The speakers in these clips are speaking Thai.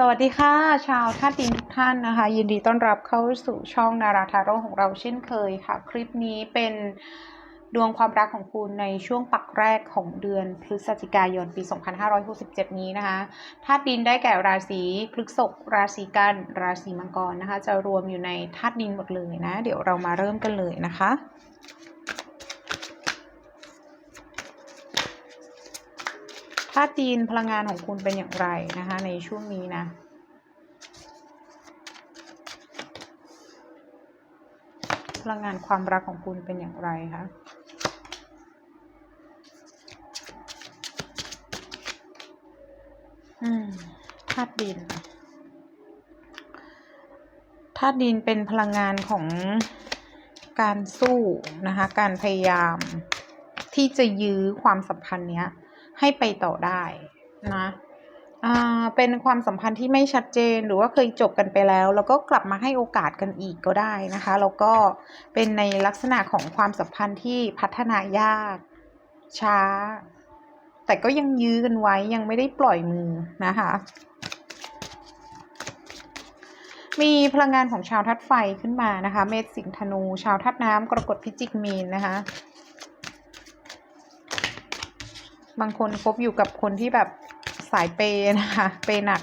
สวัสดีค่ะ ชาวท่าตุดินทุกท่านนะคะ ยินดีต้อนรับเข้าสู่ช่องนาราทาโร่ของเราเช่นเคยค่ะ คลิปนี้เป็นดวงความรักของคุณในช่วงปักแรกของเดือนพฤศจิกายนปี 2567 นี้นะคะธาตุดินได้แก่ราศีพฤษภราศีกันราศีมังกรนะคะ จะรวมอยู่ในธาตุดินหมดเลยนะ เดี๋ยวเรามาเริ่มกันเลยนะคะาตุดินพลังงานของคุณเป็นอย่างไรนะคะ ในช่วงนี้นะ พลังงานความรักของคุณเป็นอย่างไรคะธาตุดินธาตุดินเป็นพลังงานของการสู้นะคะ การพยายามที่จะยื้อความสัมพันธ์เนี้ย ให้ไปต่อได้นะอ่าเป็นความสัมพันธ์ที่ไม่ชัดเจนหรือว่าเคยจบกันไปแล้ว แล้วก็กลับมาให้โอกาสกันอีกก็ได้นะคะ แล้วก็เป็นในลักษณะของความสัมพันธ์ที่พัฒนายาก ช้า แต่ก็ยังยื้อกันไว้ยังไม่ได้ปล่อยมือนะคะ มีพลังงานของชาวทัดไฟขึ้นมานะคะ เมษสิงธนู ชาวทัดน้ำกรกฎพิจิกมีนนะคะ บางคนคบอยู่กับคนที่แบบสายเปย์นะคะ เปย์หนัก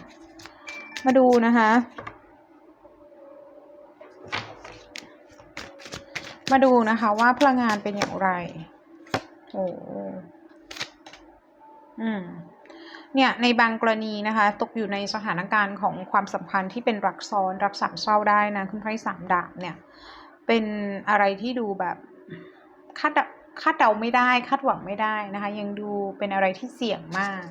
มาดูนะคะ มาดูนะคะว่าพลังงานเป็นอย่างไร โอ้อืมเนี่ยในบางกรณีนะคะ ตกอยู่ในสถานการณ์ของความสัมพันธ์ที่เป็นรักซ้อน รักสามเศร้าได้นะคุณไพรสามดาบเนี่ย เป็นอะไรที่ดูแบบคาด คาดเดาไม่ได้ คาดหวังไม่ได้นะคะ ยังดูเป็นอะไรที่เสี่ยงมาก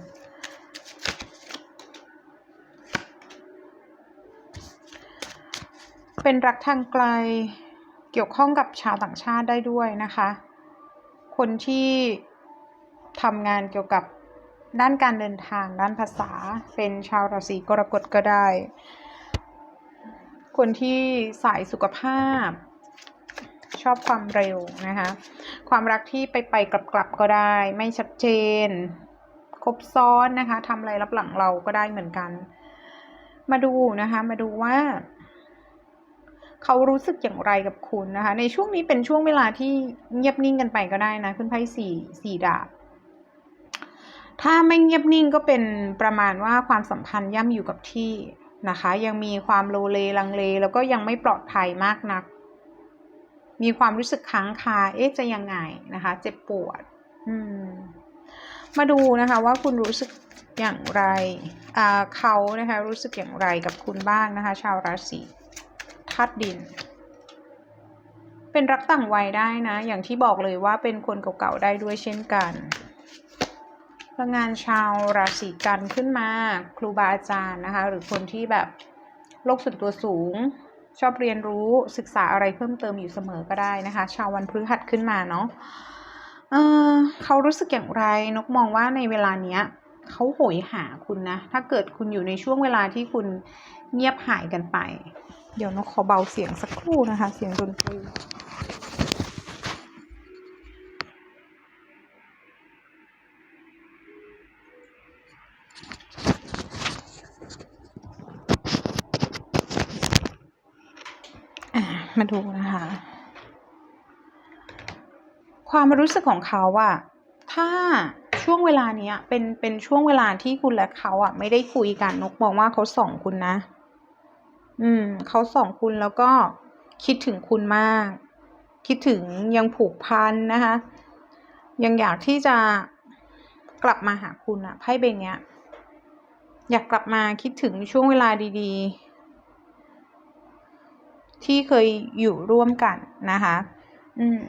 เป็นรักทางไกลเกี่ยวข้องกับชาวต่างชาติได้ด้วยนะคะ คนที่ทำงานเกี่ยวกับด้านการเดินทางด้านภาษาเป็นชาวราศีกรกฎก็ได้ คนที่สายสุขภาพ ชอบความเร็วนะคะ ความรักที่ไปไปกลับกลับก็ได้ ไม่ชัดเจน ครบซ้อนนะคะทำอะไรรับหลังเราก็ได้เหมือนกัน มาดูนะคะ มาดูว่า เขารู้สึกอย่างไรกับคุณนะคะ ในช่วงนี้เป็นช่วงเวลาที่เงียบนิ่งกันไปก็ได้นะ ขึ้นไพ่สี่สี่ดาบถ้าไม่เงียบนิ่งก็เป็นประมาณว่าความสัมพันธ์ย่ำอยู่กับที่นะคะ ยังมีความโลเลลังเล แล้วก็ยังไม่ปลอดภัยมากนัก มีความรู้สึกค้างคา เอ๊ะจะยังไงนะคะ เจ็บปวดอืมมาดูนะคะว่าคุณรู้สึกอย่างไรอ่าเขานะคะรู้สึกอย่างไรกับคุณบ้างนะคะ ชาวราศีธาตุดิน เป็นรักต่างวัยได้นะ อย่างที่บอกเลยว่าเป็นคนเก่าๆได้ด้วยเช่นกันพลังงานชาวราศีกันขึ้นมา ครูบาอาจารย์นะคะ หรือคนที่แบบโลกส่วนตัวสูง ชอบเรียนรู้ศึกษาอะไรเพิ่มเติมอยู่เสมอก็ได้นะคะ ชาววันพฤหัสขึ้นมาเนาะเเขารู้สึกอย่างไรนกมองว่าในเวลาเนี้ยเขาโหยหาคุณนะ ถ้าเกิดคุณอยู่ในช่วงเวลาที่คุณเงียบหายกันไป เดี๋ยวนกขอเบาเสียงสักครู่นะคะ เสียงดนตรี มาดูนะคะ ความรู้สึกของเขาอะถ้าช่วงเวลาเนี้ย เป็นเป็นช่วงเวลาที่คุณและเขาอะไม่ได้คุยกันนกมองว่าเขาส่องคุณนะ อืมเขาส่องคุณแล้วก็คิดถึงคุณมาก คิดถึงยังผูกพันนะคะ ยังอยากที่จะกลับมาหาคุณอะไพ่ใบเนี้ย อยากกลับมาคิดถึงช่วงเวลาดี ๆ ที่เคยอยู่ร่วมกันนะคะอืม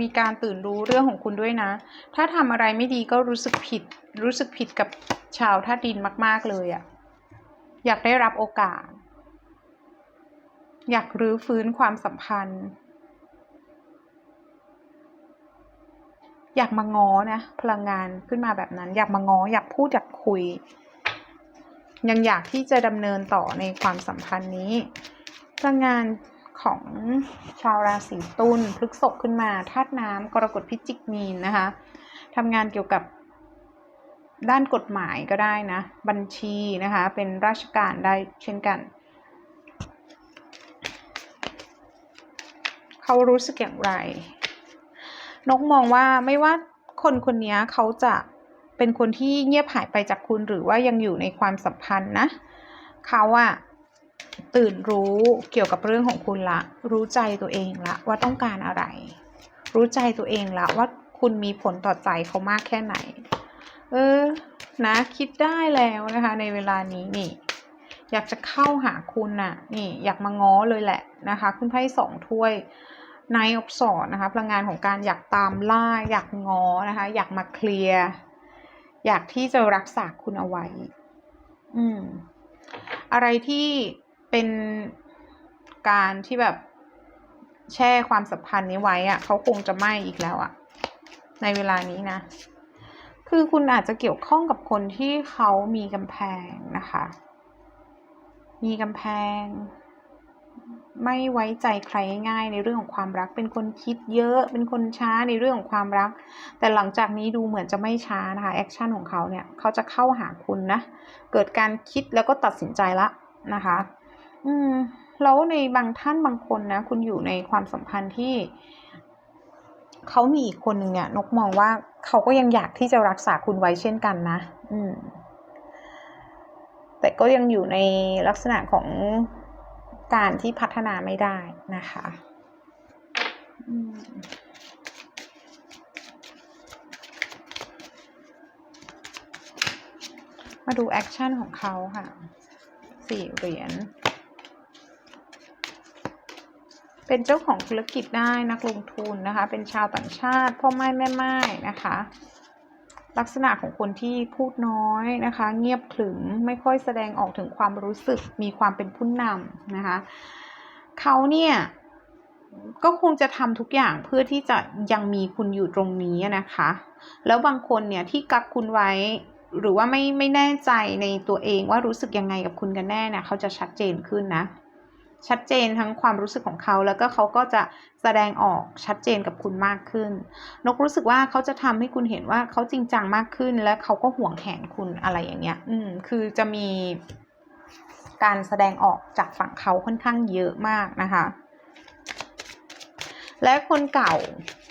มีการตื่นรู้เรื่องของคุณด้วยนะ ถ้าทำอะไรไม่ดีก็รู้สึกผิด รู้สึกผิดกับชาวท่าดินมาก ๆ เลยอะ่ะ อยากได้รับโอกาส อยากรื้อฟื้นความสัมพันธ์ อยากมาง้อนะ พลังงานขึ้นมาแบบนั้น อยากมาง้ออยากพูดอยากคุย ยังอยากที่จะดำเนินต่อในความสัมพันธ์นี้ พลังงานของชาวราศีตุลพฤกษภขึ้นมาธาตุน้ำกรกฎพิจิกมีนนะคะทำงานเกี่ยวกับด้านกฎหมายก็ได้นะ บัญชีนะคะ เป็นราชการได้เช่นกัน เขารู้สึกอย่างไร นกมองว่าไม่ว่าคนคนนี้เขาจะเป็นคนที่เงียบหายไปจากคุณหรือว่ายังอยู่ในความสัมพันธ์นะเขาอะตื่นรู้เกี่ยวกับเรื่องของคุณละ รู้ใจตัวเองละว่าต้องการอะไร รู้ใจตัวเองละว่าคุณมีผลต่อใจเขามากแค่ไหน เออ นะคิดได้แล้วนะคะ ในเวลานี้นี่ อยากจะเข้าหาคุณน่ะ นี่ อยากมาง้อเลยแหละนะคะ คุณไพ่สองถ้วย นายอบสอนนะคะพลังงานของการอยากตามล่า อยากงอนะคะ อยากมาเคลียร์ อยากที่จะรักษาคุณเอาไว้ อืม อะไรที่เป็นการที่แบบแช่ความสัมพันธ์นี้ไว้อะเขาคงจะไม่อีกแล้วอะในเวลานี้นะ คือคุณอาจจะเกี่ยวข้องกับคนที่เขามีกำแพงนะคะ มีกำแพง ไม่ไว้ใจใครง่ายในเรื่องของความรัก เป็นคนคิดเยอะ เป็นคนช้าในเรื่องของความรัก แต่หลังจากนี้ดูเหมือนจะไม่ช้านะคะแอคชั่นของเขาเนี่ยเขาจะเข้าหาคุณนะ เกิดการคิดแล้วก็ตัดสินใจละนะคะ อืมแล้วในบางท่านบางคนนะ คุณอยู่ในความสัมพันธ์ที่เขามีอีกคนหนึ่งเนี่ย นกมองว่าเขาก็ยังอยากที่จะรักษาคุณไว้เช่นกันนะ อืม แต่ก็ยังอยู่ในลักษณะของ การที่พัฒนาไม่ได้นะคะมมาดูแอคชั่นของเขาค่ะสี่เหรียญ เป็นเจ้าของธุรกิจได้นักลงทุนนะคะ เป็นชาวต่างชาติ พ่อไม้แม่ไม้นะคะ ลักษณะของคนที่พูดน้อยนะคะ เงียบขรึมไม่ค่อยแสดงออกถึงความรู้สึกมีความเป็นผู้นำนะคะเขาเนี่ยก็คงจะทำทุกอย่างเพื่อที่จะยังมีคุณอยู่ตรงนี้นะคะ แล้วบางคนเนี่ยที่กักคุณไว้หรือว่าไม่ไม่แน่ใจในตัวเองว่ารู้สึกยังไงกับคุณกันแน่เนี่ยเขาจะชัดเจนขึ้นนะ ชัดเจนทั้งความรู้สึกของเขา แล้วก็เขาก็จะแสดงออกชัดเจนกับคุณมากขึ้น นกรู้สึกว่าเขาจะทำให้คุณเห็นว่าเขาจริงจังมากขึ้น และเขาก็ห่วงแขนคุณอะไรอย่างเงี้ย อืม คือจะมีการแสดงออกจากฝั่งเขาค่อนข้างเยอะมากนะคะ และคนเก่า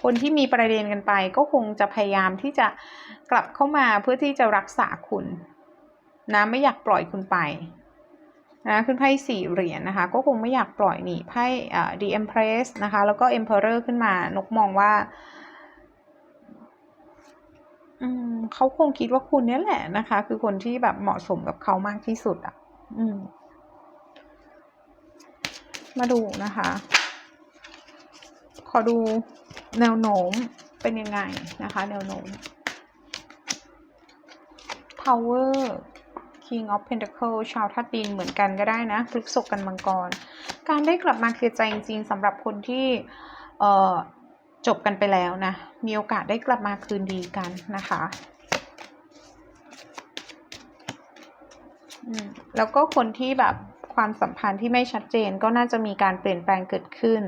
คนที่มีประเด็นกันไปก็คงจะพยายามที่จะกลับเข้ามาเพื่อที่จะรักษาคุณนะไม่อยากปล่อยคุณไป นะขึ้นไพ่สี่เหรียญนะคะ ก็คงไม่อยากปล่อยหนีไพ่อ่า The Empress นะคะ แล้วก็ Emperor ขึ้นมานกมองว่าเขาคงคิดว่าคุณเนี่ยแหละนะคะ คือคนที่แบบเหมาะสมกับเขามากที่สุดอะ อืม มาดูนะคะ ขอดูแนวโน้มเป็นยังไงนะคะ แนวโน้ม Power King of Pentacle ชาวธาตุดินเหมือนกันก็ได้นะพฤกษกกันมังกร การได้กลับมาเคลียร์ใจจริงๆสำหรับคนที่เออจบกันไปแล้วนะ มีโอกาสได้กลับมาคืนดีกันนะคะแล้วก็คนที่แบบความสัมพันธ์ที่ไม่ชัดเจนก็น่าจะมีการเปลี่ยนแปลงเกิดขึ้น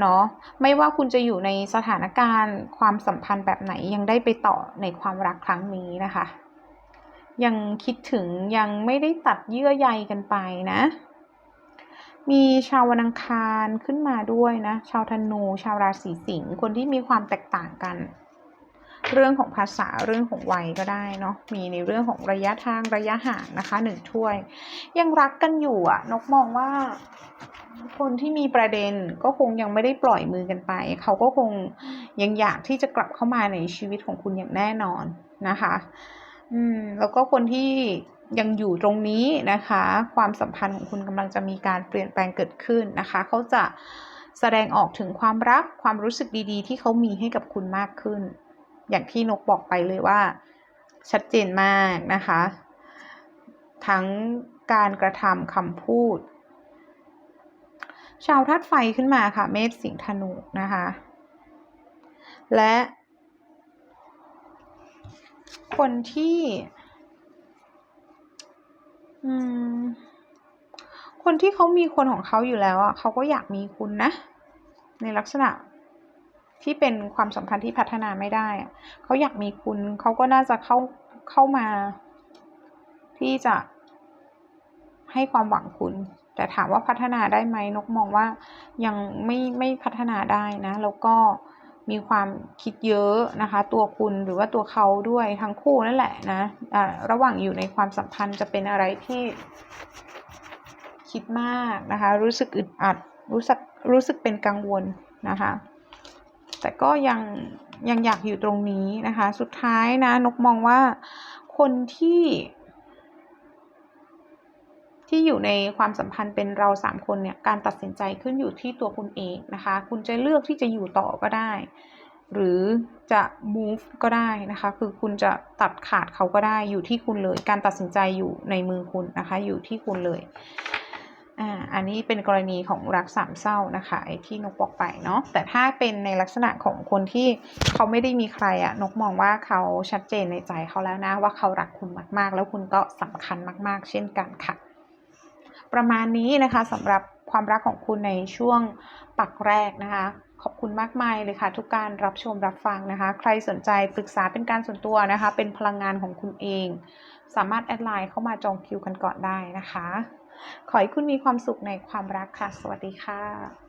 เนาะไม่ว่าคุณจะอยู่ในสถานการณ์ความสัมพันธ์แบบไหนยังได้ไปต่อในความรักครั้งนี้นะคะ ยังคิดถึงยังไม่ได้ตัดเยื่อใยกันไปนะ มีชาววันอังคารขึ้นมาด้วยนะ ชาวธนู ชาวราศีสิงห์คนที่มีความแตกต่างกัน เรื่องของภาษาเรื่องของวัยก็ได้เนาะมีในเรื่องของระยะทางระยะห่างนะคะหนึ่งถ้วย ยังรักกันอยู่อะนกมองว่าคนที่มีประเด็นก็คงยังไม่ได้ปล่อยมือกันไป เขาก็คงยังอยากที่จะกลับเข้ามาในชีวิตของคุณอย่างแน่นอนนะคะ อืมแล้วก็คนที่ยังอยู่ตรงนี้นะคะ ความสัมพันธ์ของคุณกำลังจะมีการเปลี่ยนแปลงเกิดขึ้นนะคะ เขาจะแสดงออกถึงความรักความรู้สึกดีๆ ที่เขามีให้กับคุณมากขึ้น อย่างที่นกบอกไปเลยว่า ชัดเจนมากนะคะ ทั้งการกระทำคำพูด ชาวธาตุไฟขึ้นมาค่ะ เมษสิงห์ธนูนะคะ และ คนที่ อืม คนที่เขามีคนของเขาอยู่แล้วอะเขาก็อยากมีคุณนะ ในลักษณะที่เป็นความสัมพันธ์ที่พัฒนาไม่ได้อะเขาอยากมีคุณเขาก็น่าจะเข้าเข้ามา ที่จะให้ความหวังคุณ แต่ถามว่าพัฒนาได้ไหมนกมองว่ายังไม่ไม่พัฒนาได้นะ แล้วก็ มีความคิดเยอะนะคะ ตัวคุณหรือว่าตัวเขาด้วยทั้งคู่นั่นแหละนะอ่าระหว่างอยู่ในความสัมพันธ์จะเป็นอะไรที่คิดมากนะคะ รู้สึกอึดอัด รู้สึกรู้สึกเป็นกังวลนะคะ แต่ก็ยังยังอยากอยู่ตรงนี้นะคะ สุดท้ายนะนกมองว่าคนที่ ที่อยู่ในความสัมพันธ์เป็นเราสามคนเนี่ยการตัดสินใจขึ้นอยู่ที่ตัวคุณเองนะคะ คุณจะเลือกที่จะอยู่ต่อก็ได้ หรือจะ move ก็ได้นะคะ คือคุณจะตัดขาดเขาก็ได้อยู่ที่คุณเลย การตัดสินใจอยู่ในมือคุณนะคะ อยู่ที่คุณเลยอ่าอันนี้เป็นกรณีของรักสามเศร้านะคะไอ้ที่นกบอกไปเนาะแต่ถ้าเป็นในลักษณะของคนที่เขาไม่ได้มีใครอะนกมองว่าเขาชัดเจนในใจเขาแล้วนะว่าเขารักคุณมากๆ แล้วคุณก็สำคัญมาก ๆ เช่นกันค่ะ ประมาณนี้นะคะสำหรับความรักของคุณในช่วงปักแรกนะคะ ขอบคุณมากมายเลยค่ะ ทุกการรับชมรับฟังนะคะ ใครสนใจปรึกษาเป็นการส่วนตัวนะคะ เป็นพลังงานของคุณเอง สามารถแอดไลน์เข้ามาจองคิวกันก่อนได้นะคะ ขอให้คุณมีความสุขในความรักค่ะ สวัสดีค่ะ